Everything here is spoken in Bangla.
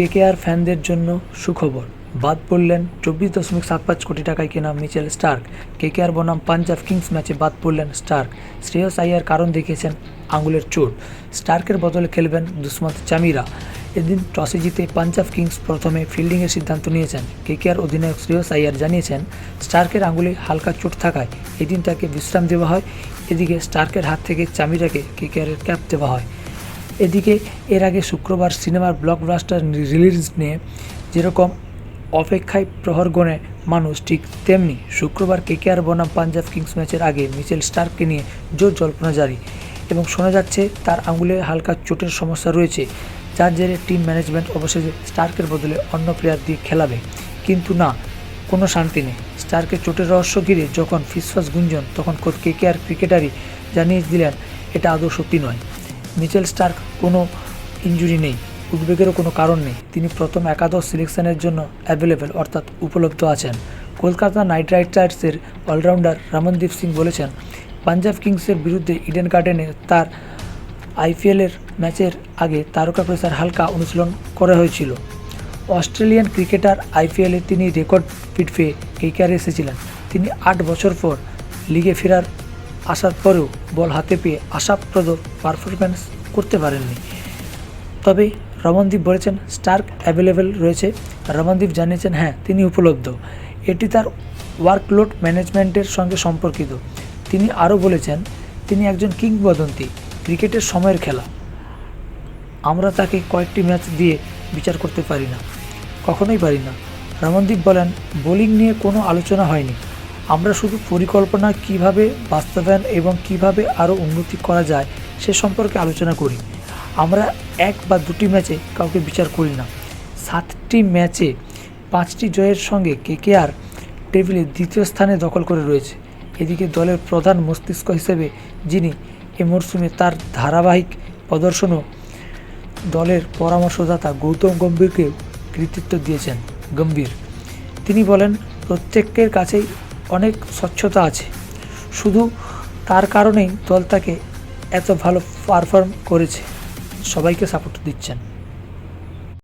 কেকেআর ফ্যানদের জন্য সুখবর। বাদ পড়লেন চব্বিশ দশমিক সাত পাঁচ কোটি টাকায় কেনা মিচেল স্টার্ক। কেকেআর বনাম পাঞ্জাব কিংস ম্যাচে বাদ পড়লেন স্টার্ক। শ্রেয়স আইয়ার কারণ দেখিয়েছেন আঙুলের চোট। স্টার্কের বদলে খেলবেন দুষ্মন্ত চামিরা এদিন টসে জিতে পাঞ্জাব কিংস প্রথমে ফিল্ডিংয়ের সিদ্ধান্ত নিয়েছেন। কেকেআর অধিনায়ক শ্রেয়স আইয়ার জানিয়েছেন, স্টার্কের আঙুলে হালকা চোট থাকায় এদিন তাকে বিশ্রাম দেওয়া হয়, এদিকে স্টার্কের হাত থেকে চামিরাকে কেকেআরের ক্যাপ দেওয়া হয়। এদিকে, এর আগে শুক্রবার সিনেমার ব্লকবাস্টার রিলিজ নিয়ে যেরকম অপেক্ষায় প্রহর গণে মানুষ, ঠিক তেমনি শুক্রবার কে কেকেআর বনাম পাঞ্জাব কিংস ম্যাচের আগে মিচেল স্টার্ককে নিয়ে জোর জল্পনা জারি এবং শোনা যাচ্ছে তার আঙুলে হালকা চোটের সমস্যা রয়েছে, যার জেরে টিম ম্যানেজমেন্ট অবশেষে স্টার্কের বদলে অন্য প্লেয়ার দিয়ে খেলাবে। কিন্তু না, কোনো শান্তি নেই। স্টার্কের চোটের রহস্য ঘিরে যখন ফিসফাস গুঞ্জন, তখন খোদ কেকেআর ক্রিকেটারই জানিয়ে দিলেন, এটা আদৌ সত্যি নয়। মিচেল স্টার্ক কোনো ইনজুরি নেই, উদ্বেগেরও কোনো কারণ নেই। তিনি প্রথম একাদশ সিলেকশনের জন্য অ্যাভেলেবেল, অর্থাৎ উপলব্ধ আছেন। কলকাতা নাইট রাইডার্সের অলরাউন্ডার রমনদীপ সিং বলেছেন, পাঞ্জাব কিংসের বিরুদ্ধে ইডেন গার্ডেনে তার আইপিএলের ম্যাচের আগে তারকা পেসার হালকা অনুশীলন করা হয়েছিল। অস্ট্রেলিয়ান ক্রিকেটার আইপিএলে তিনি রেকর্ড ফিট পেয়ে কেকেআরে এসেছিলেন। তিনি আট বছর পর লিগে ফেরার আসার পরেও বল হাতে পেয়ে আশাপ্রদ পারফরম্যান্স করতে পারেননি। তবে রমনদীপ বলেছেন স্টার্ক অ্যাভেলেবেল রয়েছে। রমনদীপ জানিয়েছেন হ্যাঁ তিনি উপলব্ধ। এটি তার ওয়ার্কলোড ম্যানেজমেন্টের সঙ্গে সম্পর্কিত। তিনি আরও বলেছেন, তিনি একজন কিংবদন্তি, ক্রিকেটের সময়ের খেলা। আমরা তাকে কয়েকটি ম্যাচ দিয়ে বিচার করতে পারি না। কখনোই পারি না। রমনদীপ বলেন, বোলিং নিয়ে কোনো আলোচনা হয়নি। আমরা শুধু পরিকল্পনা কীভাবে বাস্তবায়ন এবং কীভাবে আরও উন্নতি করা যায় সে সম্পর্কে আলোচনা করি। আমরা এক বা দুটি ম্যাচে কাউকে বিচার করি না। সাতটি ম্যাচে পাঁচটি জয়ের সঙ্গে কেকেআর টেবিলে দ্বিতীয় স্থানে দখল করে রয়েছে। এদিকে দলের প্রধান মস্তিষ্ক হিসেবে যিনি এ মরশুমে তার ধারাবাহিক প্রদর্শনও দলের পরামর্শদাতা গৌতম গম্ভীরকে কৃতিত্ব দিয়েছেন। গম্ভীর, তিনি বলেন, প্রত্যেকের কাছেই অনেক স্বচ্ছতা আছে। শুধু তার কারণেই দল তাকে এত ভালো পারফর্ম করেছে। সবাইকে সাপোর্ট দিচ্ছেন।